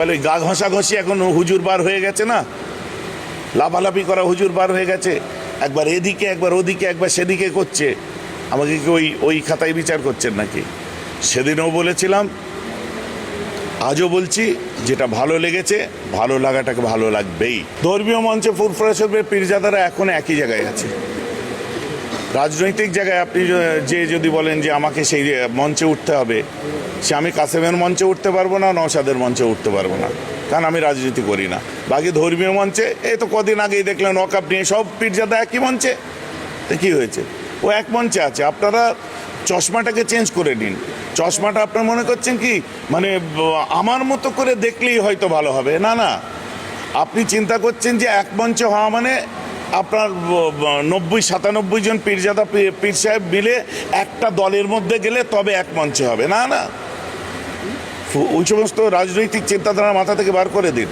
তাহলে গা ঘষাঘষি এখন হুজুর বার হয়ে গেছে না? লাফালাফি করা হুজুর বার হয়ে গেছে। একবার এদিকে, একবার ওদিকে, একবার সেদিকে করছে। আমাকে কি ওই ওই খাতায় বিচার করছেন নাকি? সেদিনও বলেছিলাম, আজও বলছি, যেটা ভালো লেগেছে, ভালো লাগাটাকে ভালো লাগবেই। ধর্মীয় মঞ্চে ফুরফুরাসবের পীরজাদারা এখন একই জায়গায় আছে। রাজনৈতিক জায়গায় আপনি য- যদি বলেন যে আমাকে সেই মঞ্চে উঠতে হবে, সে আমি কাসেমের মঞ্চে উঠতে পারব না, নওশাদের মঞ্চে উঠতে পারব না। কারণ আমি রাজনীতি করি না। বাকি ধর্মীয় মঞ্চে, এই তো কদিন আগেই দেখলেন ওয়াকাপ নিয়ে সব পীরজাদা একই মঞ্চে। তো কী হয়েছে? ও এক মঞ্চে আছে। আপনারা চশমাটাকে চেঞ্জ করে নিন। চশমাটা আপনার মনে করছেন কি? মানে আমার মতো করে দেখলেই হয়তো ভালো হবে। না না। আপনি চিন্তা করছেন যে এক মঞ্চে হওয়া মানে আপনার নব্বই, সাতানব্বই জন পীরজাদা পীর পীর সাহেব মিলে একটা দলের মধ্যে গেলে তবে এক মঞ্চে হবে। না না। ওই সমস্ত রাজনৈতিক চিন্তাধারা মাথা থেকে বার করে দিন।